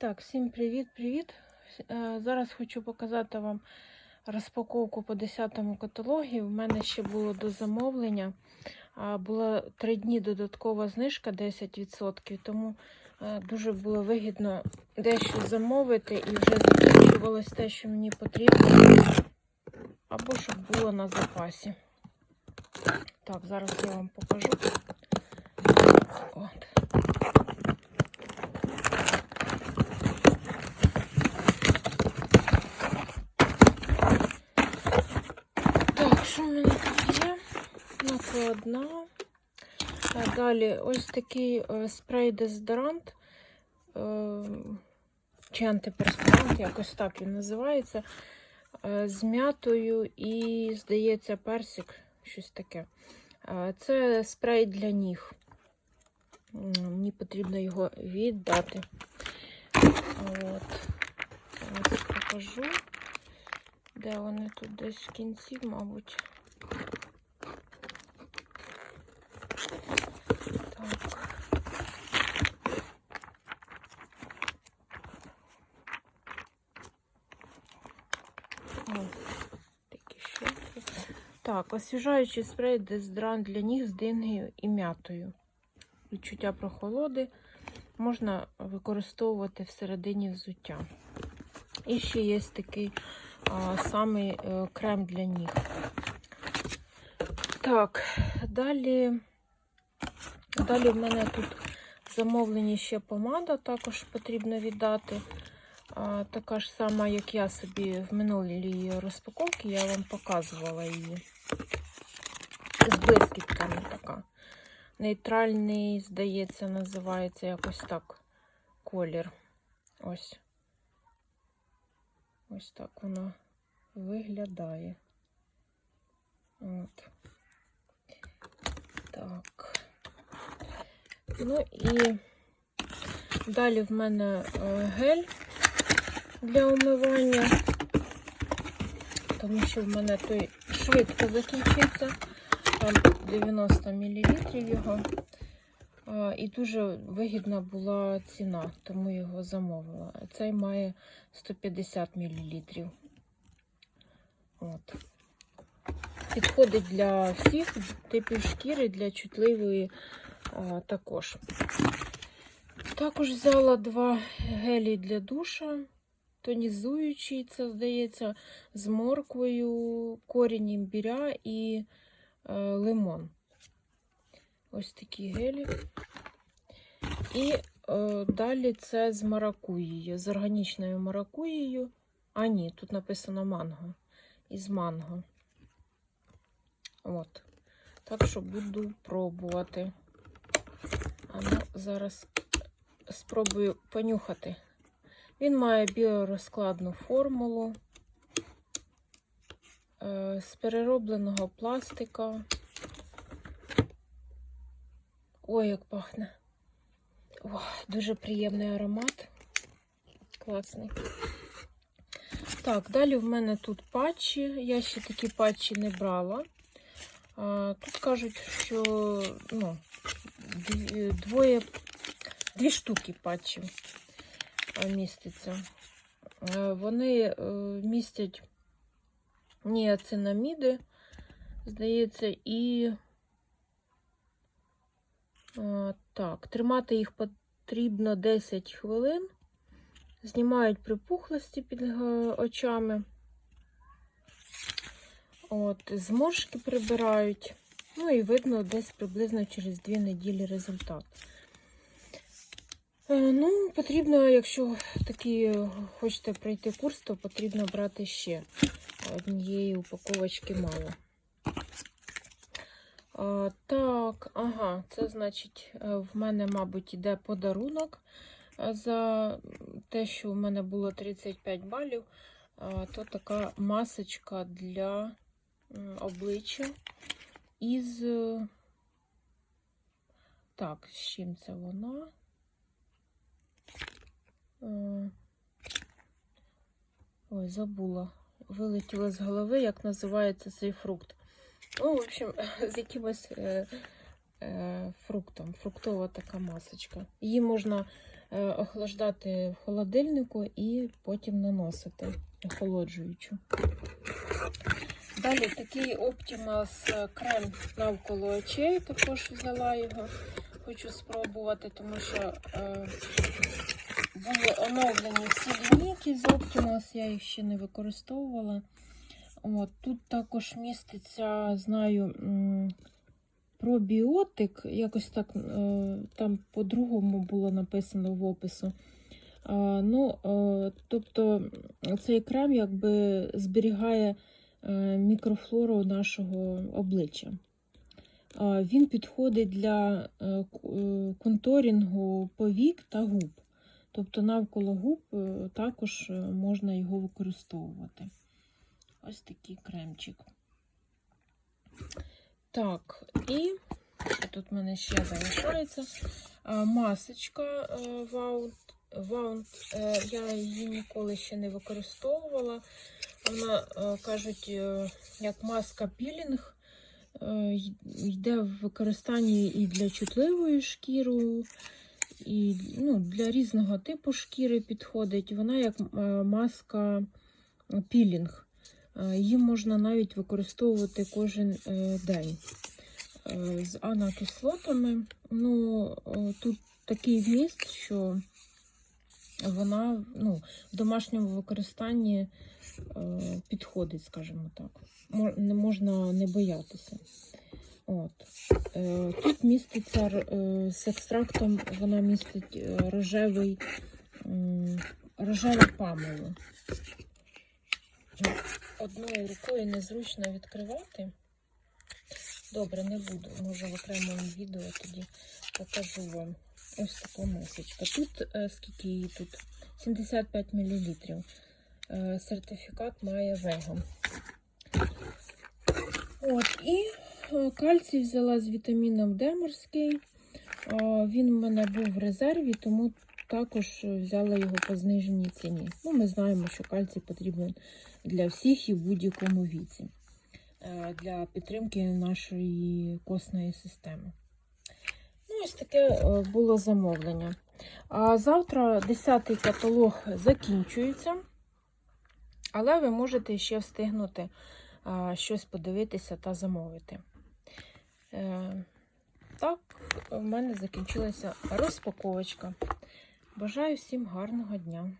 Так, всім привіт-привіт. Е, Зараз хочу показати вам розпаковку по 10-му каталогі. У мене ще було до замовлення. а, Була 3 дні додаткова знижка 10%, тому е, дуже було вигідно дещо замовити і вже закінчувалось те, що мені потрібно, або щоб було на запасі. Так, зараз я вам покажу. От. Так, що в мене тут є? Накладна. А далі ось такий е, спрей дезодорант. Е, чи антиперспірант, якось так він називається. Е, з м'ятою і, здається, персик, щось таке. Це спрей для ніг. Мені потрібно його віддати. От. Зараз покажу. Де вони тут десь в кінці, мабуть. Так. О, такі щотки. Так, освіжаючий спрей дезодорант для ніг з дингою і м'ятою. Відчуття прохолоди можна використовувати всередині взуття. І ще є такий а, самий е, крем для ніг. Так, далі, далі в мене тут замовлені ще помада, також потрібно віддати. А, така ж сама, як я собі в минулій розпаковці, я вам показувала її. З блискітками така. Нейтральний, здається, називається якось так колір. Ось. Ось так воно виглядає. От. Так. Ну і далі в мене е, гель для умивання, тому що в мене той швидко закінчиться. Там 90 мл його. І дуже вигідна була ціна, тому його замовила. Цей має 150 мл. От. Підходить для всіх типів шкіри, для чутливої а, також. Також взяла два гелі для душа, тонізуючий, це здається, з морквою, корінь імбіря і е, лимон. Ось такі гелі. І е, далі це з маракуєю, з органічною маракуєю. А, ні, тут написано манго. Із манго. От. Так що буду пробувати. А ну, зараз спробую понюхати. Він має біорозкладну формулу е, з переробленого пластика. Ой, як пахне. О, дуже приємний аромат. Класний. Так, далі в мене тут патчі. Я ще такі патчі не брала. Тут кажуть, що ну, двоє, дві штуки патчів міститься. Е, Вони е, містять ніацинаміди, здається, і Е, Так, тримати їх потрібно 10 хвилин. Знімають припухлості під е, очами. От, зморшки прибирають. Ну і видно десь приблизно через 2 неділі результат. Е, Ну, потрібно, якщо такі хочете пройти курс, то потрібно брати ще однієї упаковочки мало. А, так, ага, це значить, е, в мене, мабуть, іде подарунок е, за те, що в мене було 35 балів. То така масочка для обличчя із. е, Так, з чим це вона? Ой, забула. Вилетіла з голови, як називається цей фрукт. Ну, в общем, з якимось е, е, фруктом. Фруктова така масочка. Її можна е, охлаждати в холодильнику і потім наносити охолоджуючу. Далі такий Optimus е, крем навколо очей, також взяла його. Хочу спробувати, тому що е, були оновлені всі лінійки з Optimus, я їх ще не використовувала. От, тут також міститься, знаю, пробіотик, якось так е, там по-другому було написано в опису. Ну, е, тобто цей крем якби зберігає е, мікрофлору нашого обличчя. Він підходить для конторінгу повік та губ. Тобто навколо губ е, також е, можна його використовувати. Ось такий кремчик. Так, і тут в мене ще залишається? Масочка. Wound. Е, Я її ніколи ще не використовувала. Вона, кажуть, як маска пілінг. Йде в використанні і для чутливої шкіри, і ну, для різного типу шкіри підходить. Вона як е, маска пілінг. Е, Її можна навіть використовувати кожен е, день з анакислотами. Ну, тут такий вміст, що вона ну, в домашньому використанні підходить, скажімо так. Можна не боятися. От. Е, Тут міститься е, з екстрактом, вона містить е, рожевий, рожеве памело. Одною рукою незручно відкривати. Добре, не буду. Може в окремому відео тоді покажу вам. Ось така масочка. Тут скільки її тут? 75 мл. Сертифікат має вего. От, і кальцій взяла з вітаміном Д морський. Е, Він в мене був в резерві, тому також взяла його по зниженій ціні. Ну, ми знаємо, що кальцій потрібен для всіх і в будь-якому віці е, для підтримки нашої костної системи. Ну, ось таке е, було замовлення. А завтра 10-й каталог закінчується, але ви можете ще встигнути щось подивитися та замовити. Е, Так, в мене закінчилася розпаковочка. Бажаю всім гарного дня!